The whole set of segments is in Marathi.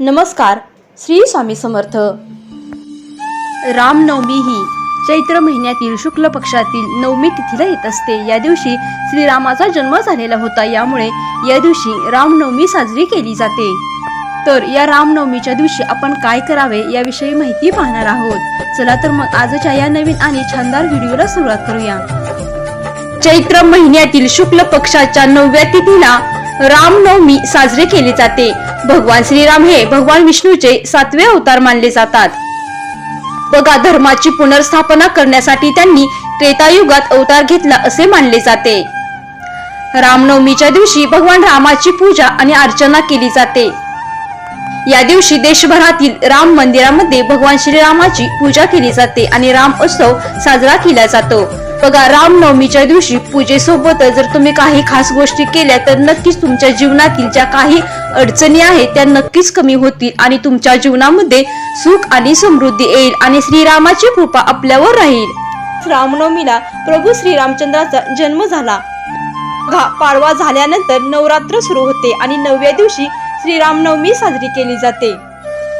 नमस्कार श्री स्वामी समर्थ. रामनवमी ही चैत्र महिन्यातील शुक्ल पक्षातील नवमी तिथीला येत असते. या दिवशी श्रीरामाचा जन्म झालेला होता. यामुळे या दिवशी रामनवमी साजरी केली जाते. तर या रामनवमीच्या दिवशी आपण काय करावे याविषयी माहिती पाहणार आहोत. चला तर मग आजच्या या नवीन आणि छानदार व्हिडिओला सुरुवात करूया. चैत्र महिन्यातील शुक्ल पक्षाच्या नवव्या तिथीला रामनवमी साजरे केले जाते. भगवान श्रीराम हे भगवान विष्णूचे सातवे अवतार मानले जातात. बघा धर्माची पुनर्स्थापना करण्यासाठी त्यांनी त्रेतायुगात अवतार घेतला असे मानले जाते. रामनवमीच्या दिवशी भगवान रामाची पूजा आणि अर्चना केली जाते. या दिवशी देशभरातील राम मंदिरामध्ये भगवान श्रीरामाची पूजा केली जाते आणि राम उत्सव साजरा केला जातो. बघा रामनवमीच्या दिवशी पूजेसोबत जर तुम्ही काही खास गोष्टी केल्या तर नक्कीच तुमच्या जीवनातील ज्या काही अडचणी आहेत त्या नक्कीच कमी होतील आणि तुमच्या जीवनामध्ये सुख आणि समृद्धी येईल आणि श्रीरामाची कृपा आपल्यावर राहील. रामनवमीला प्रभू श्रीरामचंद्राचा जन्म झाला. पाडवा झाल्यानंतर नवरात्र सुरू होते आणि नवव्या दिवशी श्रीरामनवमी साजरी केली जाते.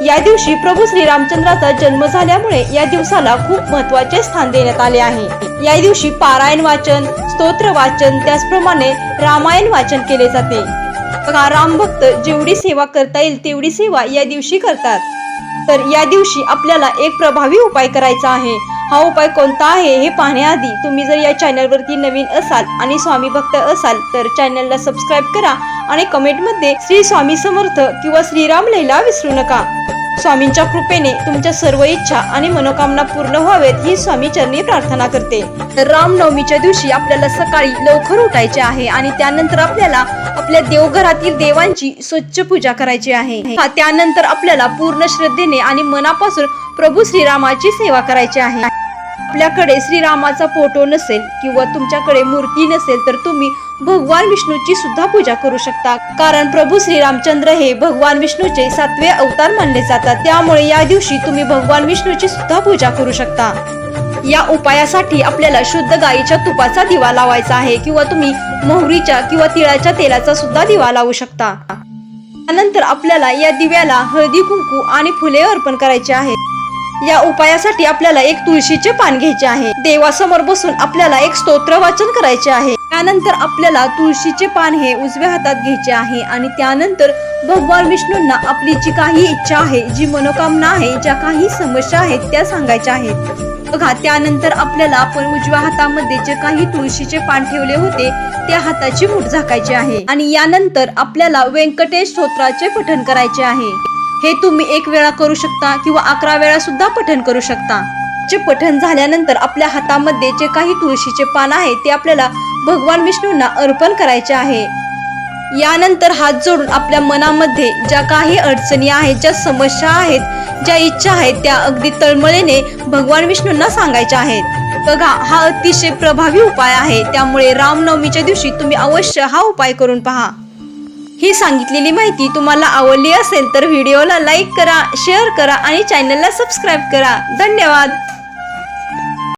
या दिवशी प्रभू श्रीरामचंद्राचा जन्म झाल्यामुळे या दिवसाला खूप महत्त्वाचे स्थान देण्यात आले आहे. या दिवशी पारायण वाचन स्तोत्र वाचन त्याचप्रमाणे रामायण वाचन केले जाते. बघा राम भक्त जेवढी सेवा करता येईल तेवढी सेवा या दिवशी करतात. तर या दिवशी आपल्याला एक प्रभावी उपाय करायचा आहे. हा उपाय कोणता आहे हे पाहण्याआधी तुम्ही जर या चॅनलवरती नवीन असाल आणि स्वामी भक्त असाल तर चॅनलला सबस्क्राईब करा आणि कमेंटमध्ये श्री स्वामी समर्थ किंवा श्रीराम लिहायला विसरू नका. स्वामींच्या कृपेने तुमच्या सर्व इच्छा आणि मनोकामना पूर्ण व्हावेत ही स्वामी चरणी प्रार्थना करते. रामनवमीच्या दिवशी आपल्याला सकाळी लवकर उठायचे आहे आणि त्यानंतर आपल्याला आपल्या देवघरातील देवांची स्वच्छ पूजा करायची आहे. त्यानंतर आपल्याला पूर्ण श्रद्धेने आणि मनापासून प्रभू श्रीरामाची सेवा करायची आहे. आपल्याकडे श्रीरामाचा फोटो नसेल किंवा तुमच्याकडे मूर्ती नसेल तर तुम्ही भगवान विष्णूची सुद्धा पूजा करू शकता. कारण प्रभू श्रीरामचंद्र हे भगवान विष्णूचे सातवे अवतार मानले जातात. त्यामुळे या दिवशी तुम्ही भगवान विष्णूची सुद्धा पूजा करू शकता. या उपायासाठी आपल्याला शुद्ध गाईच्या तुपाचा दिवा लावायचा आहे किंवा तुम्ही मोहरीच्या किंवा तिळाच्या तेलाचा सुद्धा दिवा लावू शकता. त्यानंतर आपल्याला या दिव्याला हळदी कुंकू आणि फुले अर्पण करायचे आहेत या उपायासाठी आपल्याला एक तुळशीचे पान घ्यायचे आहे. देवासमोर बसून आपल्याला एक स्तोत्र वाचन करायचे आहे. त्यानंतर आपल्याला तुळशीचे पान हे उजव्या हातात घ्यायचे आहे आणि त्यानंतर भगवान विष्णूंना आपली जी काही इच्छा आहे जी मनोकामना आहे ज्या काही समस्या आहेत त्या सांगायच्या आहेत. बघा त्यानंतर आपल्याला आपण उजव्या हातामध्ये जे काही तुळशीचे पान ठेवले होते त्या हाताची मूठ झाकायची आहे. आणि यानंतर आपल्याला व्यंकटेश स्तोत्राचे पठण करायचे आहे. हे तुम्ही एक वेळा करू शकता किंवा अकरा वेळा सुद्धा पठण करू शकता. जे पठण झाल्यानंतर आपल्या हातामध्ये जे काही तुळशीचे पान आहे ते आपल्याला भगवान विष्णूंना अर्पण करायचे आहे. यानंतर हात जोडून आपल्या मनामध्ये ज्या काही अडचणी आहेत ज्या समस्या आहेत ज्या इच्छा आहेत त्या अगदी तळमळीने भगवान विष्णूंना सांगायच्या आहेत. बघा हा अतिशय प्रभावी उपाय आहे. त्यामुळे रामनवमीच्या दिवशी तुम्ही अवश्य हा उपाय करून पहा. ही सांगितलेली माहिती तुम्हाला आवडली असेल तर व्हिडिओला लाईक करा शेअर करा आणि चॅनलला सबस्क्राईब करा. धन्यवाद.